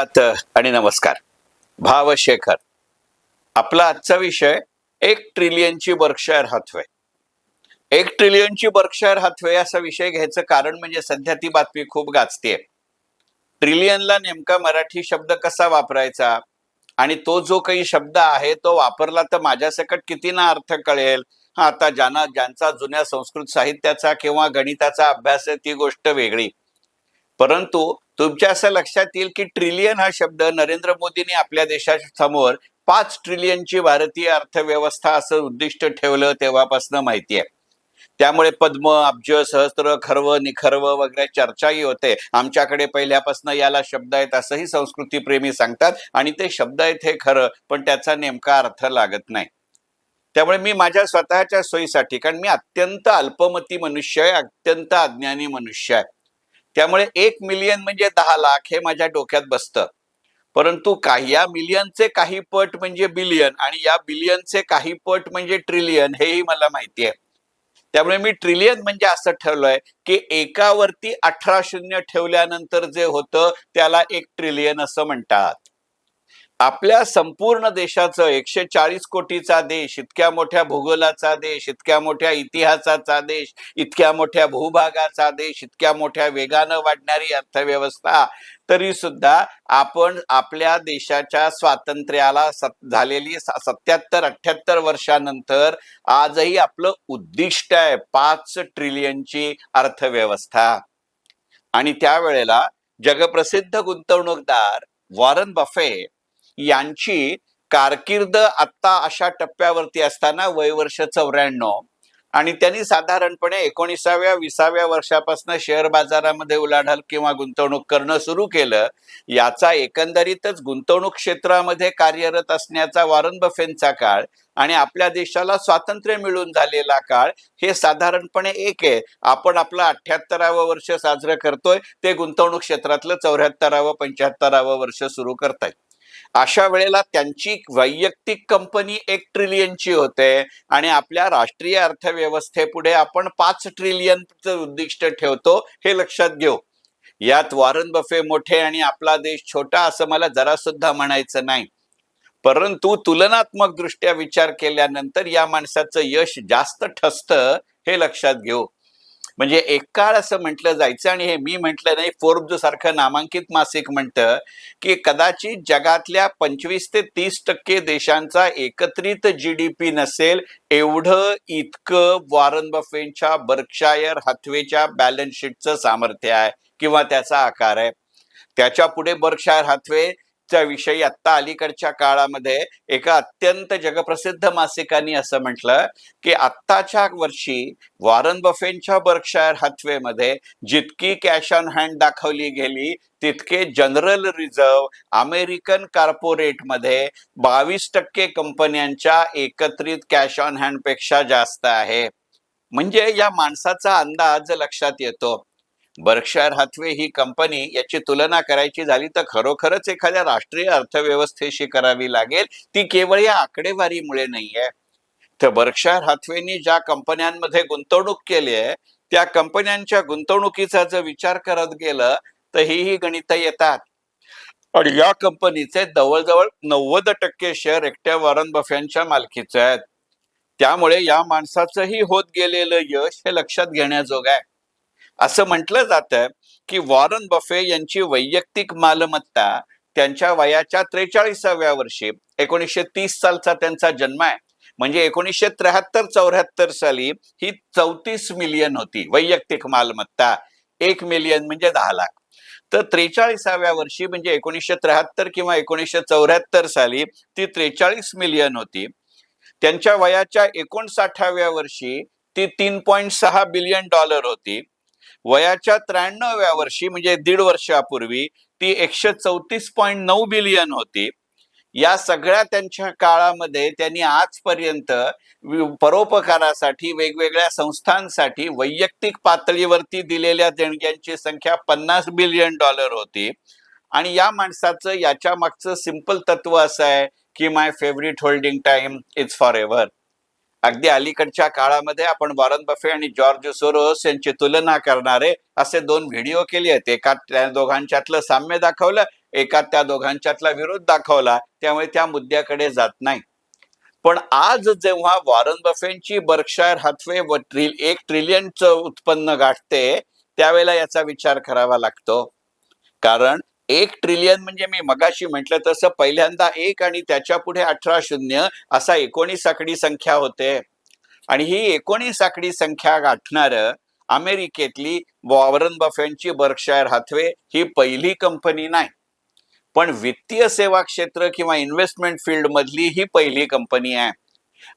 सुप्रभात आणि नमस्कार. भावशेखर आपला आजचा विषय एक ट्रिलियनची बर्कशायर हाथवे एक ट्रिलियनची बर्कशायर हाथवे असा विषय घ्यायचं कारण म्हणजे सध्या ती बातमी खूप गाजतीये. ट्रिलियनला नेमका मराठी शब्द कसा वापरायचा आणि तो जो काही शब्द आहे तो वापरला तर माझ्यासकट किती ना अर्थ कळेल? हा आता ज्यांना ज्यांचा जुन्या संस्कृत साहित्याचा किंवा गणिताचा अभ्यास आहे ती गोष्ट वेगळी. परंतु तुमच्या असं लक्षात येईल की ट्रिलियन हा शब्द नरेंद्र मोदींनी आपल्या देशासमोर पाच ट्रिलियनची भारतीय अर्थव्यवस्था असं उद्दिष्ट ठेवलं तेव्हापासून माहिती आहे. त्यामुळे पद्म अब्ज सहस्त्र खर्व निखर्व वगैरे चर्चाही होते. आमच्याकडे पहिल्यापासून याला शब्द आहेत असंही संस्कृतीप्रेमी सांगतात आणि ते शब्द आहेत हे खरं पण त्याचा नेमका अर्थ लागत नाही. त्यामुळे मी माझ्या स्वतःच्या सोयीसाठी कारण मी अत्यंत अल्पमती मनुष्य आहे अत्यंत अज्ञानी मनुष्य आहे. त्यामुळे एक मिलियन म्हणजे दहा लाख हे माझ्या डोक्यात बसतं. परंतु काही या मिलियनचे काही पट म्हणजे बिलियन आणि या बिलियनचे काही पट म्हणजे ट्रिलियन हेही मला माहिती आहे. त्यामुळे मी ट्रिलियन म्हणजे असं ठरलोय की एकावरती अठरा शून्य ठेवल्यानंतर जे होतं त्याला एक ट्रिलियन असं म्हणतात. आपल्या संपूर्ण देशाचं एकशे चाळीस कोटीचा देश इतक्या मोठ्या भूगोलाचा देश इतक्या मोठ्या इतिहासाचा देश इतक्या मोठ्या भूभागाचा देश इतक्या मोठ्या वेगानं वाढणारी अर्थव्यवस्था तरी सुद्धा आपण आपल्या देशाच्या स्वातंत्र्याला झालेली सत्याहत्तर अठ्याहत्तर वर्षानंतर आजही आपलं उद्दिष्ट आहे पाच ट्रिलियनची अर्थव्यवस्था. आणि त्यावेळेला जगप्रसिद्ध गुंतवणूकदार वॉरन बफे यांची कारकीर्द आत्ता अशा टप्प्यावरती असताना वय वर्ष चौऱ्याण्णव. आणि त्यांनी साधारणपणे एकोणीसाव्या विसाव्या वर्षापासून शेअर बाजारामध्ये उलाढाल किंवा गुंतवणूक करणं सुरू केलं. याचा एकंदरीतच गुंतवणूक क्षेत्रामध्ये कार्यरत असण्याचा वॉरन बफेनचा काळ आणि आपल्या देशाला स्वातंत्र्य मिळून झालेला काळ हे साधारणपणे एक आहे. आपण आपलं अठ्याहत्तरावं वर्ष साजरं करतोय ते गुंतवणूक क्षेत्रातलं चौऱ्याहत्तरावं पंच्याहत्तरावं वर्ष सुरू करतायत. अशा वेळेला त्यांची वैयक्तिक कंपनी एक ट्रिलियनची होते आणि आपल्या राष्ट्रीय अर्थव्यवस्थेपुढे आपण पाच ट्रिलियनचं उद्दिष्ट ठेवतो हे लक्षात घेऊ. यात वॉरन बफे मोठे आणि आपला देश छोटा असं मला जरा सुद्धा म्हणायचं नाही. परंतु तुलनात्मक दृष्ट्या विचार केल्यानंतर या माणसाचं यश जास्त ठसतं हे लक्षात घेऊ. म्हणजे एक काळ असं म्हटलं जायचं आणि हे मी म्हटलं नाही फोर्ब सारखं नामांकित मासिक म्हणतं की कदाचित जगातल्या पंचवीस ते तीस टक्के देशांचा एकत्रित जी डी पी नसेल एवढं इतकं वॉरन बफेनच्या बर्कशायर हाथवेच्या बॅलन्स शीटचं सामर्थ्य आहे किंवा त्याचा आकार आहे. त्याच्या पुढे बर्कशायर हाथवे त्या विषयी आत्ता अलीकडच्या काळामध्ये एका अत्यंत जगप्रसिद्ध मासिकांनी असं म्हटलं की आत्ताच्या वर्षी वॉरन बफेनच्या बर्कशायर हाथवेमध्ये जितकी कॅश ऑन हँड दाखवली गेली तितके जनरल रिझर्व अमेरिकन कॉर्पोरेटमध्ये बावीस टक्के कंपन्यांच्या एकत्रित कॅश ऑन हँडपेक्षा जास्त आहे. म्हणजे या माणसाचा अंदाज लक्षात येतो. बर्कशायर हाथवे ही कंपनी याची तुलना करायची झाली तर खरोखरच एखाद्या राष्ट्रीय अर्थव्यवस्थेशी करावी लागेल. ती केवळ या आकडेवारीमुळे नाहीये. तर बर्कशायर हाथवेनी ज्या कंपन्यांमध्ये गुंतवणूक केली आहे त्या कंपन्यांच्या गुंतवणुकीचा जर विचार करत गेलं तर ही ही येतात. आणि या कंपनीचे जवळजवळ नव्वद टक्के शेअर एकट्या वॉरन बफेंच्या मालकीचे आहेत. त्यामुळे या माणसाचंही होत गेलेलं यश हे लक्षात घेण्याजोग आहे. असं म्हटलं जातं की वॉरन बफे यांची वैयक्तिक मालमत्ता त्यांच्या वयाच्या त्रेचाळीसाव्या वर्षी एकोणीसशे तीस सालचा त्यांचा जन्म आहे. म्हणजे एकोणीसशे त्र्याहत्तर चौऱ्याहत्तर साली ही चौतीस मिलियन होती वैयक्तिक मालमत्ता. एक मिलियन म्हणजे दहा लाख. तर त्रेचाळीसाव्या वर्षी म्हणजे एकोणीसशे त्र्याहत्तर किंवा एकोणीसशे चौऱ्याहत्तर साली ती त्रेचाळीस मिलियन होती. त्यांच्या वयाच्या एकोणसाठाव्या वर्षी ती तीन पॉईंट सहा बिलियन डॉलर होती. वयाच्या त्र्याण्णव्या वर्षी म्हणजे दीड वर्षापूर्वी ती एकशे चौतीस पॉईंट नऊ बिलियन होती. या सगळ्या त्यांच्या काळामध्ये त्यांनी आजपर्यंत परोपकारासाठी वेगवेगळ्या संस्थांसाठी वैयक्तिक पातळीवरती दिलेल्या देणग्यांची संख्या पन्नास बिलियन डॉलर होती. आणि या माणसाचं याच्या मागचं सिंपल तत्व असं आहे की my favourite holding time is forever अगदी अलीकडच्या काळामध्ये आपण वॉरन बफे आणि जॉर्ज सोरोस यांची तुलना करणारे असे दोन व्हिडिओ केले आहेत एका त्या दोघांच्यातलं साम्य दाखवलं एका त्या दोघांच्यातला विरोध दाखवला. त्यामुळे त्या मुद्द्याकडे जात नाही. पण आज जेव्हा वॉरन बफेंची बर्कशायर हातवे व ट्रिल एक ट्रिलियनचं उत्पन्न गाठते त्यावेळेला याचा विचार करावा लागतो. कारण एक ट्रिलियन म्हणजे मी मगाशी म्हटलं तसं पहिल्यांदा एक आणि त्याच्या पुढे अठरा शून्य असा एकोणीस आकडी संख्या होते. आणि ही एकोणीस आकडी संख्या गाठणार अमेरिकेतली वॉरन बफेनची बर्कशायर हाथवे ही पहिली कंपनी नाही. पण वित्तीय सेवा क्षेत्र किंवा इन्व्हेस्टमेंट फील्ड मधली ही पहिली कंपनी आहे.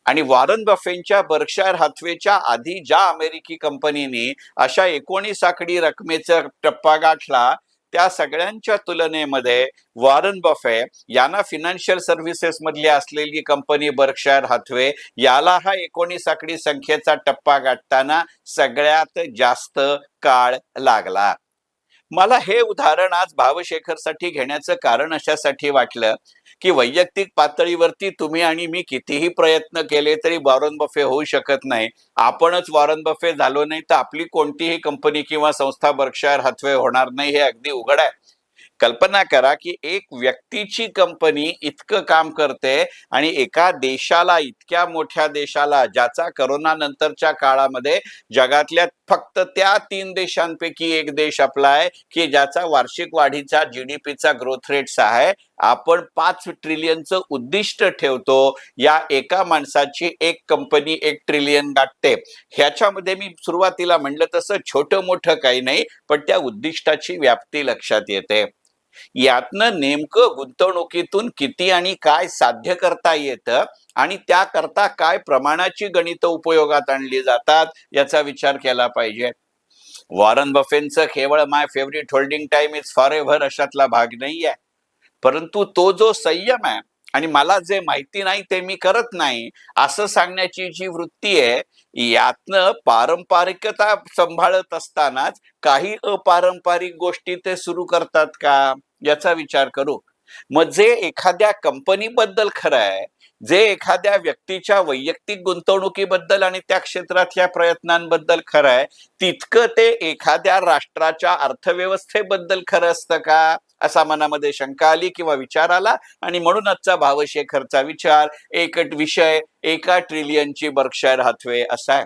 आणि वॉरन बफेंच्या बर्कशायर हाथवेच्या आधी ज्या अमेरिकी कंपनीने अशा एकोणीस आकडी रकमेचा टप्पा गाठला त्या सगळ्यांच्या तुलनेमध्ये वॉरन बफे यांना फिनान्शियल सर्व्हिसेस मधली असलेली कंपनी बर्कशायर हाथवे याला हा एकोणीस आकडी संख्येचा टप्पा गाठताना सगळ्यात जास्त काळ लागला. मला हे उदाहरण आज भावशेखरसाठी घेण्याचं कारण अशासाठी वाटलं. की वैयक्तिक पातळीवरती तुम्ही आणि मी कितीही प्रयत्न केले तरी वॉरन बफे होऊ शकत नाही. आपणच वॉरन बफे झालो नाही तर आपली कोणतीही कंपनी किंवा संस्था बर्कशायर हातवे होणार नाही हे अगदी उघड आहे. कल्पना करा की एक व्यक्तीची कंपनी इतकं काम करते आणि एका देशाला इतक्या मोठ्या देशाला ज्याचा करोना नंतरच्या काळामध्ये जगातल्या फक्त त्या तीन देशांपैकी एक देश आपला आहे की ज्याचा वार्षिक वाढीचा जीडीपीचा ग्रोथ रेट्स आहे. आपण पाच ट्रिलियनचं उद्दिष्ट ठेवतो. या एका माणसाची एक कंपनी एक ट्रिलियन गाठते. ह्याच्यामध्ये मी सुरुवातीला म्हणलं तसं छोटं मोठं काही नाही पण त्या उद्दिष्टाची व्याप्ती लक्षात येते. यातनं नेमकं गुंतवणुकीतून किती आणि काय साध्य करता येतं आणि त्याकरता काय प्रमाणाची गणित उपयोगात आणली जातात याचा विचार केला पाहिजे. वॉरन बफेनचं केवळ my favourite holding time is forever अशातला भाग नाही आहे परंतु तो जो संयम आहे आणि मला जे माहिती नाही ते मी करत नाही असं सांगण्याची जी वृत्ती आहे यातनं पारंपरिकता सांभाळत असतानाच काही अपारंपरिक गोष्टी ते सुरू करतात का? याचा विचार करू. मग जे एखाद्या कंपनीबद्दल खरं आहे जे एखाद्या व्यक्तीच्या वैयक्तिक गुंतवणुकीबद्दल आणि त्या क्षेत्रातल्या प्रयत्नांबद्दल खरं आहे तितकं ते एखाद्या राष्ट्राच्या अर्थव्यवस्थेबद्दल खरं असतं का? असा मनामध्ये शंका आली किंवा विचार आला आणि म्हणून आजचा भावशेखरचा विचार एक विषय एका ट्रिलियनची बर्कशायर हाथवे असा आहे.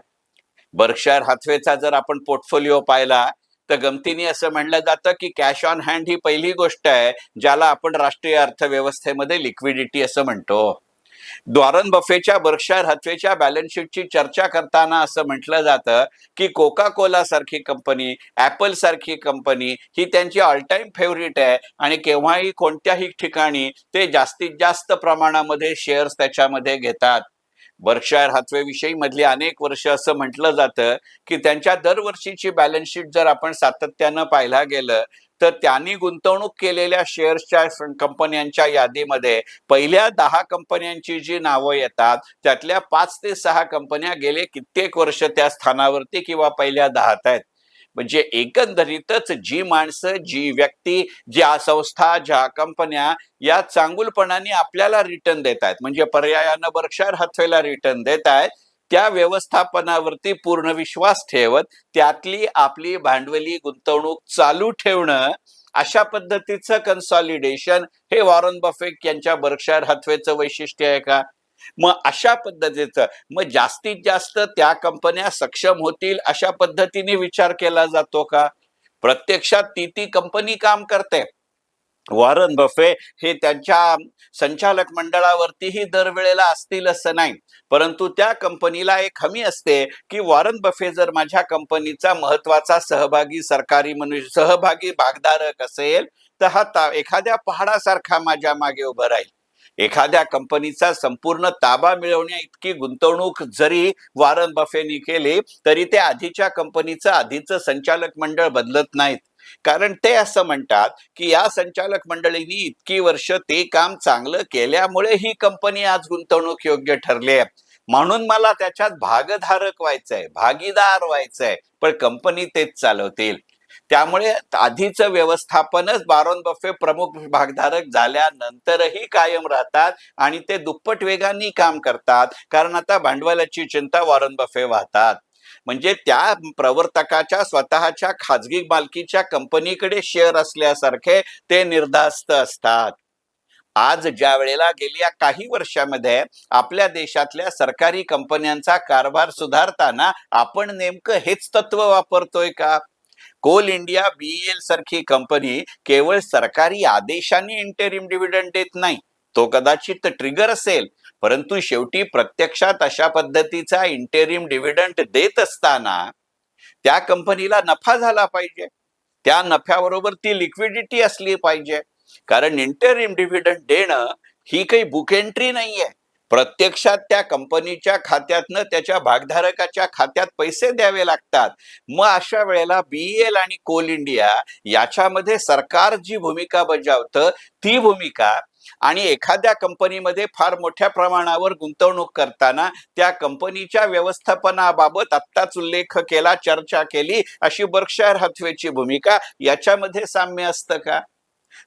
बर्कशायर हाथवेचा जर आपण पोर्टफोलिओ पाहिला तर गमतीने असं म्हणलं जातं की कॅश ऑन हँड ही पहिली गोष्ट आहे ज्याला आपण राष्ट्रीय अर्थव्यवस्थेमध्ये लिक्विडिटी असं म्हणतो. द्वारन बफेच्या बर्कशायर हथवेच्या बॅलन्स शीटची चर्चा करताना असं म्हटलं जातं की कोका कोला सारखी कंपनी ऍपल सारखी कंपनी ही त्यांची ऑल टाइम फेवरेट आहे आणि केव्हाही कोणत्याही ठिकाणी ते जास्तीत जास्त प्रमाणामध्ये शेअर्स त्याच्यामध्ये घेतात. बर्कशायर हातवेविषयी मधली अनेक वर्ष असं म्हटलं जातं की त्यांच्या दरवर्षीची बॅलन्स शीट जर आपण सातत्यानं पाहायला गेलं तर त्यांनी गुंतवणूक केलेल्या शेअर्सच्या कंपन्यांच्या यादीमध्ये पहिल्या दहा कंपन्यांची जी नावं येतात त्यातल्या पाच ते सहा कंपन्या गेले कित्येक वर्ष त्या स्थानावरती किंवा पहिल्या दहात आहेत. म्हणजे एकंदरीतच जी माणसं जी व्यक्ती ज्या संस्था ज्या कंपन्या या चांगुलपणाने आपल्याला रिटर्न देत आहेत म्हणजे पर्यायानं बर्कशायर हथवेला रिटर्न देत आहेत त्या व्यवस्थापनावरती पूर्ण विश्वास ठेवत त्यातली आपली भांडवली गुंतवणूक चालू ठेवणं अशा पद्धतीचं कन्सॉलिडेशन हे वॉरन बफेट यांच्या बर्कशायर हातवेचं वैशिष्ट्य आहे का? मग अशा पद्धतीचं मग जास्तीत जास्त त्या कंपन्या सक्षम होतील अशा पद्धतीने विचार केला जातो का? प्रत्यक्षात ती ती कंपनी काम करते. वॉरन बफे हे त्यांच्या संचालक मंडळावरतीही दरवेळेला असतील असं नाही. परंतु त्या कंपनीला एक हमी असते की वॉरन बफे जर माझ्या कंपनीचा महत्त्वाचा सहभागी सरकारी मनुष्य सहभागी भागधारक असेल तर हा ता- एखाद्या पहाडासारखा माझ्या मागे उभं राहील. एखाद्या कंपनीचा संपूर्ण ताबा मिळवण्या इतकी गुंतवणूक जरी वॉरन बफेनी केली तरी ते आधीच्या कंपनीचं आधीचं संचालक मंडळ बदलत नाहीत. कारण ते असं म्हणतात की या संचालक मंडळींनी इतकी वर्ष ते काम चांगलं केल्यामुळे ही कंपनी आज गुंतवणूक योग्य ठरली आहे. म्हणून मला त्याच्यात भागधारक व्हायचंय भागीदार व्हायचंय पण कंपनी तेच चालवतील. त्यामुळे आधीचं व्यवस्थापनच बारोन बफे प्रमुख भागधारक झाल्यानंतरही कायम राहतात आणि ते दुप्पट वेगाने काम करतात कारण आता भांडवलाची चिंता वॉरन बफे वाहतात. म्हणजे त्या प्रवर्तकाच्या स्वतःच्या खाजगी मालकीच्या कंपनीकडे शेअर असल्यासारखे ते निर्धास्त असतात. आज ज्या वेळेला गेल्या काही वर्षामध्ये आपल्या देशातल्या सरकारी कंपन्यांचा कारभार सुधारताना आपण नेमकं हेच तत्व वापरतोय का? कोल इंडिया बीएल सारखी कंपनी केवळ सरकारी आदेशाने इंटेरिम डिव्हिडंड देत नाही. तो कदाचित ट्रिगर असेल. परंतु शेवटी प्रत्यक्षात अशा पद्धतीचा इंटेरिम डिव्हिडंट देत असताना त्या कंपनीला नफा झाला पाहिजे. त्या नफ्याबरोबर ती लिक्विडिटी असली पाहिजे. कारण इंटेरिम डिव्हिडंट देणं ही काही बुक एंट्री नाहीये. प्रत्यक्षात त्या कंपनीच्या खात्यातनं त्याच्या भागधारकाच्या खात्यात पैसे द्यावे लागतात. मग अशा वेळेला बीएल आणि कोल इंडिया याच्यामध्ये सरकार जी भूमिका बजावतं ती भूमिका आणि एखाद्या कंपनीमध्ये फार मोठ्या प्रमाणावर गुंतवणूक करताना त्या कंपनीच्या व्यवस्थापनाबाबत आत्ताच उल्लेख केला चर्चा केली अशी बर्कशायर हथवेची भूमिका याच्यामध्ये साम्य असतं का?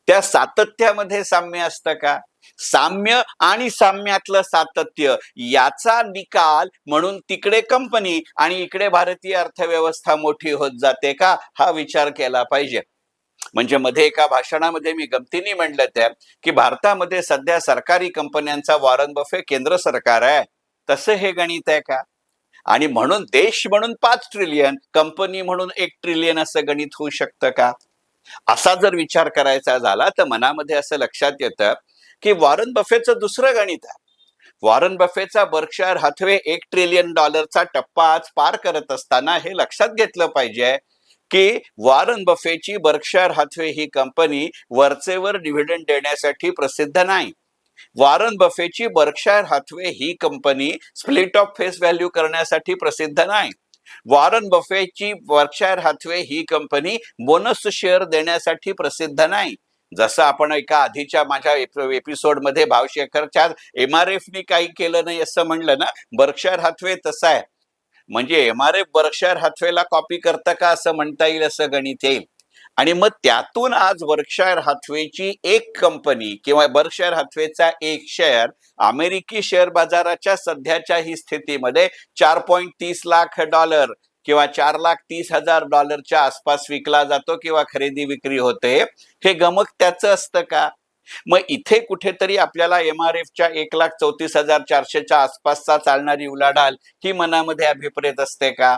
त्या सातत्यामध्ये साम्य असतं का? साम्य आणि साम्यातलं सातत्य याचा निकाल म्हणून तिकडे कंपनी आणि इकडे भारतीय अर्थव्यवस्था मोठी होत जाते का? हा विचार केला पाहिजे. म्हणजे मध्ये एका भाषणामध्ये मी गमतीने म्हणलं त्या की भारतामध्ये सध्या सरकारी कंपन्यांचा वॉरन बफे केंद्र सरकार आहे. तसं हे गणित आहे का? आणि म्हणून देश म्हणून पाच ट्रिलियन कंपनी म्हणून एक ट्रिलियन असं गणित होऊ शकतं का? असा जर विचार करायचा झाला तर मनामध्ये असं लक्षात येतं की वॉरन बफेचं दुसरं गणित आहे. वॉरन बफेचा बर्कशायर हाथवे एक ट्रिलियन डॉलरचा टप्पा आज पार करत असताना हे लक्षात घेतलं पाहिजे की वॉरन बफेची बर्कशायर हाथवे ही कंपनी वरचेवर डिव्हिडंड देण्यासाठी प्रसिद्ध नाही. वॉरन बफेची Berkshire Hathaway he company split of face value करण्यासाठी प्रसिद्ध नाही. वॉरन बफेची बर्कशायर हाथवे ही कंपनी बोनस शेअर देण्यासाठी प्रसिद्ध नाही. जसं आपण एका आधीच्या माझ्या एपिसोडमध्ये भावशेखरच्या एम आर एफनी काही केलं नाही असं म्हणलं ना? बर्कशायर हाथवे तसं आहे. म्हणजे एम आर एफ बर्कशायर हातवेला कॉपी करतं का असं म्हणता येईल असं गणित येईल. आणि मग त्यातून आज वर्कशायर हाथवेची एक कंपनी किंवा बर्कशायर हाथवेचा एक शेअर अमेरिकी शेअर बाजाराच्या सध्याच्या ही स्थितीमध्ये चार पॉईंट तीस लाख डॉलर किंवा चार लाख तीस हजार डॉलरच्या आसपास विकला जातो किंवा खरेदी विक्री होते. हे गमक त्याचं असतं का? मग इथे कुठेतरी आपल्याला एम आर एफच्या एक लाख चौतीस हजार चारशेच्या आसपासचा चालणारी उलाढाल ही मनामध्ये अभिप्रेत असते का?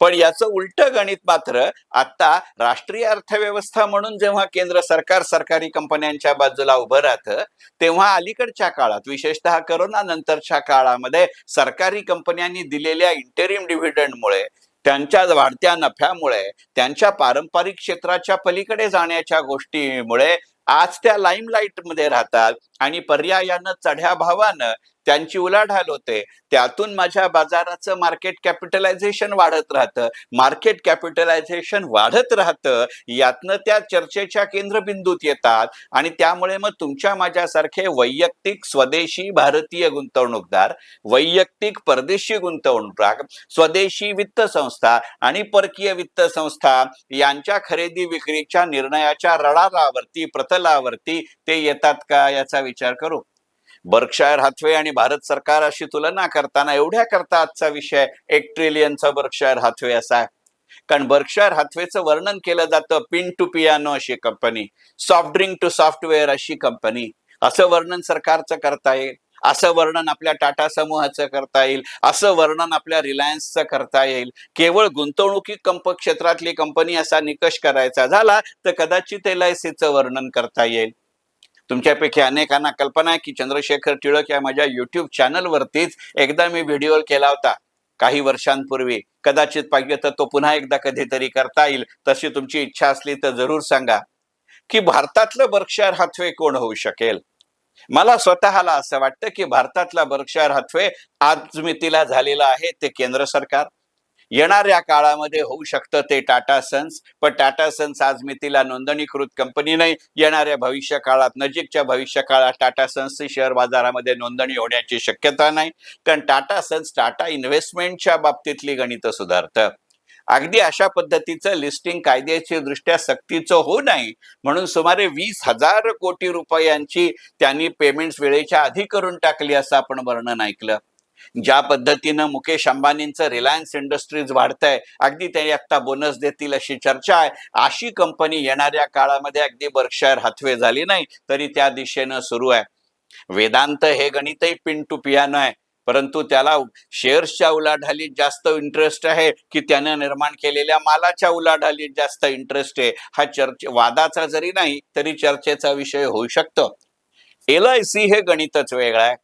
पण याचं उलट गणित मात्र आता राष्ट्रीय अर्थव्यवस्था म्हणून जेव्हा केंद्र सरकार सरकारी कंपन्यांच्या बाजूला उभं राहतं तेव्हा अलीकडच्या काळात विशेषतः करोना नंतरच्या काळामध्ये सरकारी कंपन्यांनी दिलेल्या इंटेरिम डिव्हिडंडमुळे त्यांच्या वाढत्या नफ्यामुळे त्यांच्या पारंपरिक क्षेत्राच्या पलीकडे जाण्याच्या गोष्टीमुळे आज त्या लाईमलाईटमध्ये राहतात आणि पर्यायानं चढ्या भावानं त्यांची उलाढाल होते. त्यातून माझ्या बाजाराचं मार्केट कॅपिटलायझेशन वाढत राहतं. मार्केट कॅपिटलायझेशन वाढत राहतं. यातनं त्या चर्चेच्या केंद्रबिंदूत येतात. आणि त्यामुळे मग तुमच्या माझ्यासारखे वैयक्तिक स्वदेशी भारतीय गुंतवणूकदार वैयक्तिक परदेशी गुंतवणूकदार स्वदेशी वित्त संस्था आणि परकीय वित्त संस्था यांच्या खरेदी विक्रीच्या निर्णयाच्या रडारावरती प्रतलावरती ते येतात का याचा विचार करू? बर्कशायर हाथवे आणि भारत सरकार अशी तुलना करताना एवढ्या करता आजचा विषय एक ट्रिलियनचा बर्कशायर हाथवे असा आहे. कारण बर्कशायर हाथवेचं वर्णन केलं जातं पिन टू पियानो अशी company soft drink to software अशी कंपनी असं वर्णन सरकारचं करता येईल असं वर्णन आपल्या टाटा समूहाचं करता येईल असं वर्णन आपल्या रिलायन्सचं करता येईल. केवळ गुंतवणुकी कंप क्षेत्रातली कंपनी असा निकष करायचा झाला तर कदाचित एल आय सीचं वर्णन करता येईल. तुमच्यापैकी अनेकांना कल्पना आहे की चंद्रशेखर टिळक या माझ्या युट्यूब चॅनलवरतीच एकदा मी व्हिडिओ केला होता. काही वर्षांपूर्वी. कदाचित पाहिजे तर तो पुन्हा एकदा कधीतरी करता येईल. तशी तुमची इच्छा असली तर जरूर सांगा. की भारतातलं बर्कशायर हाथवे कोण होऊ शकेल? मला स्वतःला असं वाटतं की भारतातला बर्कशायर हाथवे आज मितीला झालेला आहे ते केंद्र सरकार. येणाऱ्या काळामध्ये होऊ शकतं ते टाटा सन्स. पण टाटा सन्स आज मितीला नोंदणीकृत कंपनी नाही. येणाऱ्या भविष्य काळात नजीकच्या भविष्य काळात टाटा सन्सची शेअर बाजारामध्ये नोंदणी होण्याची शक्यता नाही. कारण टाटा सन्स टाटा इन्व्हेस्टमेंटच्या बाबतीतली गणितं सुधारतं. अगदी अशा पद्धतीचं लिस्टिंग कायद्याची दृष्ट्या सक्तीचं होऊ नाही. म्हणून सुमारे वीस हजार कोटी रुपयांची त्यांनी पेमेंट्स वेळेच्या आधी करून टाकली असं आपण वर्णन ऐकलं. ज्या पद्धतीनं मुकेश अंबानींचं रिलायन्स इंडस्ट्रीज वाढतंय अगदी ते आता बोनस देतील अशी चर्चा आहे. अशी कंपनी येणाऱ्या काळामध्ये अगदी बर्कशायर हातवे झाली नाही तरी त्या दिशेनं सुरू आहे. वेदांत हे गणितही पिन टू पियानो आहे परंतु त्याला शेअर्सच्या उलाढालीत जास्त इंटरेस्ट आहे की त्यानं निर्माण केलेल्या मालाच्या उलाढालीत जास्त इंटरेस्ट आहे. हा चर्चे वादाचा जरी नाही तरी चर्चेचा विषय होऊ शकतो. एल आय सी हे गणितच वेगळं आहे.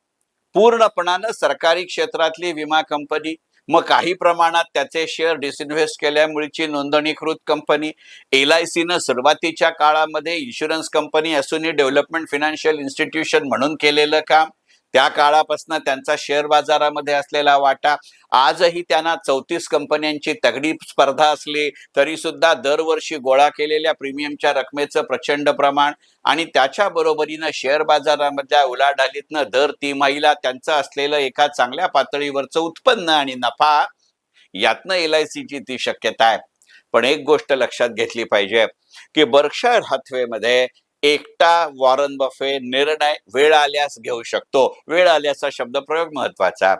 पूर्णपणानं सरकारी क्षेत्रातली विमा कंपनी मग काही प्रमाणात त्याचे शेअर डिसइन्व्हेस्ट केल्यामुळेची नोंदणीकृत कंपनी एल आय सीनं सुरुवातीच्या काळामध्ये इन्शुरन्स कंपनी असूनही डेव्हलपमेंट फिनान्शियल इन्स्टिट्यूशन म्हणून केलेलं काम त्या काळापासून त्यांचा शेअर बाजारामध्ये असलेला वाटा आजही त्यांना चौतीस कंपन्यांची तगडी स्पर्धा असली तरी सुद्धा दरवर्षी गोळा केलेल्या प्रीमियमच्या रकमेचं प्रचंड प्रमाण आणि त्याच्या बरोबरीनं शेअर बाजारामधल्या उलाढालीतनं दर तिमाहीला त्यांचं असलेलं एका चांगल्या पातळीवरचं उत्पन्न आणि नफा यातनं एल आय सीची ती शक्यता आहे. पण एक गोष्ट लक्षात घेतली पाहिजे की बर्कशायर हाथवेमध्ये एकटा वॉरन बफे निर्णय वेळ आल्यास घेऊ शकतो. वेळ आल्याचा शब्दप्रयोग महत्त्वाचा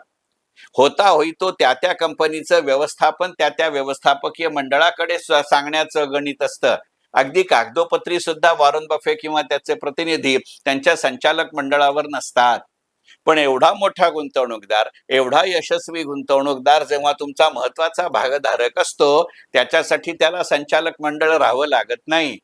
होता होई तो त्या त्या कंपनीचं व्यवस्थापन त्या त्या व्यवस्थापकीय मंडळाकडे सांगण्याचं गणित असतं. अगदी कागदोपत्री सुद्धा वॉरन बफे किंवा त्याचे प्रतिनिधी त्यांच्या संचालक मंडळावर नसतात. पण एवढा मोठा गुंतवणूकदार एवढा यशस्वी गुंतवणूकदार जेव्हा तुमचा महत्त्वाचा भागधारक असतो त्याच्यासाठी त्याला संचालक मंडळ राहावं लागत नाही.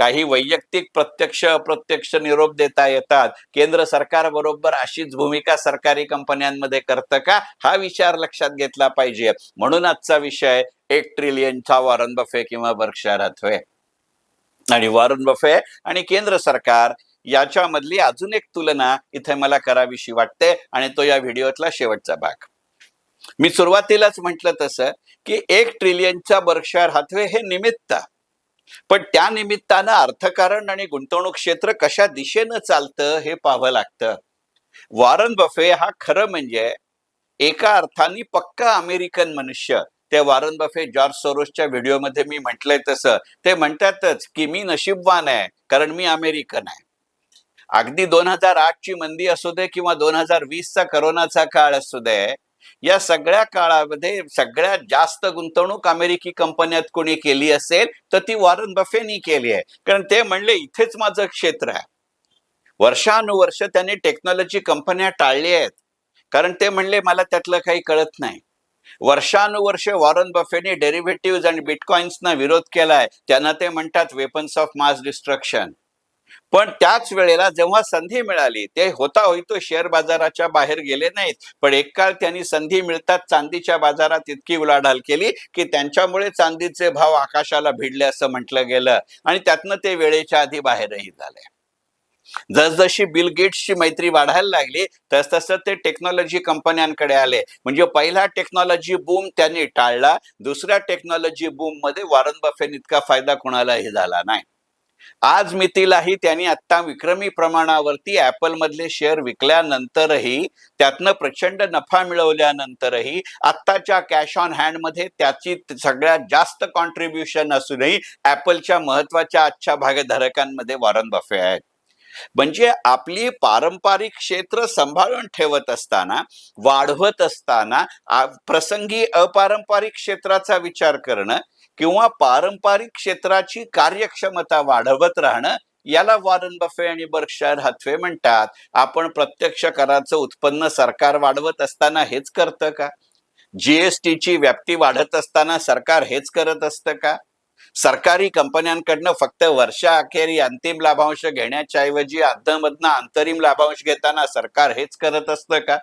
काही वैयक्तिक प्रत्यक्ष अप्रत्यक्ष निरोप देता येतात. केंद्र सरकार बरोबर अशीच भूमिका सरकारी कंपन्यांमध्ये करतं का? हा विचार लक्षात घेतला पाहिजे. म्हणून आजचा विषय एक ट्रिलियनचा वॉरन बफे किंवा बर्कशायर हाथवे आणि वॉरन बफे आणि केंद्र सरकार याच्यामधली अजून एक तुलना इथे मला करावीशी वाटते आणि तो या व्हिडिओतला शेवटचा भाग. मी सुरुवातीलाच म्हटलं तसं की एक ट्रिलियनचा बर्कशायर हातवे हे निमित्त पण त्या निमित्तानं अर्थकारण आणि गुंतवणूक क्षेत्र कशा दिशेनं चालतं हे पाहावं लागतं. वॉरन बफे हा खरं म्हणजे एका अर्थाने पक्का अमेरिकन मनुष्य. ते वॉरन बफे जॉर्ज सोरोसच्या व्हिडिओमध्ये मी म्हटलंय तसं. ते म्हणतातच की मी नशीबवान आहे कारण मी अमेरिकन आहे. अगदी दोन हजार आठची मंदी असू दे किंवा दोन हजार वीसचा करोनाचा काळ असू दे या सगळ्या काळामध्ये सगळ्यात जास्त गुंतवणूक अमेरिकी कंपन्यात कोणी केली असेल तर ती वॉरन बफेनी केली आहे. कारण ते म्हणले इथेच माझं क्षेत्र आहे. वर्षानुवर्ष त्यांनी टेक्नॉलॉजी कंपन्या टाळल्या आहेत. कारण ते म्हणले मला त्यातलं काही कळत नाही. वर्षानुवर्ष वॉरन बफेने डेरिव्हेटिव्ह आणि बिटकॉइन्सना विरोध केलाय. त्यांना ते म्हणतात वेपन्स ऑफ मास डिस्ट्रक्शन. पण त्याच वेळेला जेव्हा संधी मिळाली ते होता होई तो शेअर बाजाराच्या बाहेर गेले नाहीत. पण एक काळ त्यांनी संधी मिळतात चांदीच्या बाजारात इतकी उलाढाल केली की त्यांच्यामुळे चांदीचे भाव आकाशाला भिडले असं म्हटलं गेलं. आणि त्यातनं ते वेळेच्या आधी बाहेरही झाले. जसजशी बिल गेट्सची मैत्री वाढायला लागली तस तसं ते टेक्नॉलॉजी कंपन्यांकडे आले. म्हणजे पहिला टेक्नॉलॉजी बूम त्यांनी टाळला दुसऱ्या टेक्नॉलॉजी बूममध्ये वॉरन बफेन इतका फायदा कोणालाही झाला नाही. आज मितीलाही त्यांनी आता विक्रमी प्रमाणावरती ऍपल मधले शेअर विकल्यानंतरही त्यातनं प्रचंड नफा मिळवल्यानंतरही आत्ताच्या कॅश ऑन हँडमध्ये त्याची सगळ्यात जास्त कॉन्ट्रीब्युशन असूनही ऍपलच्या महत्त्वाच्या आजच्या भागधारकांमध्ये वॉरन बफे आहेत. म्हणजे आपली पारंपरिक क्षेत्र सांभाळून ठेवत असताना वाढवत असताना प्रसंगी अपारंपरिक क्षेत्राचा विचार करणं किंवा पारंपरिक क्षेत्राची कार्यक्षमता वाढवत राहणं याला वॉरन बफे आणि बर्कशायर हथवे म्हणतात. आपण प्रत्यक्ष कराचं उत्पन्न सरकार वाढवत असताना हेच करतं का? जीएसटीची व्याप्ती वाढत असताना सरकार हेच करत असतं का? सरकारी कंपन्यांकडनं फक्त वर्षाअखेरी अंतिम लाभांश घेण्याच्या ऐवजी अधमधनं अंतरिम लाभांश घेताना सरकार हेच करत असतं का?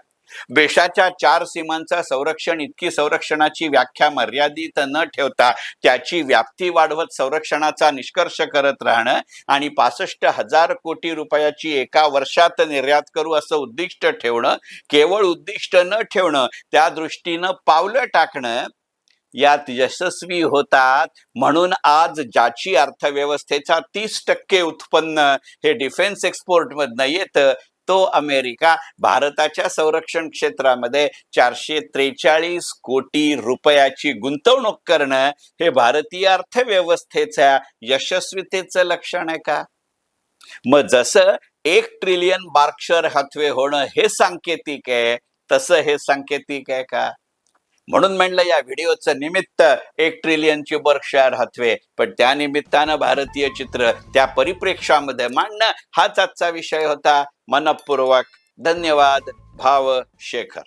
देशाच्या चार सीमांचा संरक्षण इतकी संरक्षणाची व्याख्या मर्यादित न ठेवता त्याची व्याप्ती वाढवत संरक्षणाचा निष्कर्ष करत राहणं आणि पासष्ट हजार कोटी रुपयाची एका वर्षात निर्यात करू असं उद्दिष्ट ठेवणं केवळ उद्दिष्ट न ठेवणं त्या दृष्टीनं पावलं टाकणं यात यशस्वी होतात. म्हणून आज ज्याची अर्थव्यवस्थेचा तीस टक्के उत्पन्न हे डिफेन्स एक्सपोर्ट मधनं येतं तो अमेरिका भारताच्या संरक्षण क्षेत्रामध्ये चारशे त्रेचाळीस कोटी रुपयाची गुंतवणूक करणं हे भारतीय अर्थव्यवस्थेच्या यशस्वीतेचं लक्षण आहे का? मग जसं एक ट्रिलियन बार्कशर हातवे होणं हे सांकेतिक आहे तसं हे सांकेतिक आहे का? म्हणून म्हणलं या व्हिडिओचं निमित्त एक ट्रिलियनची बर्कशायर हातवे पण त्या निमित्तानं भारतीय चित्र त्या परिप्रेक्षामध्ये मांडणं हाच आजचा विषय होता. मनपूर्वक धन्यवाद भाव शेखर.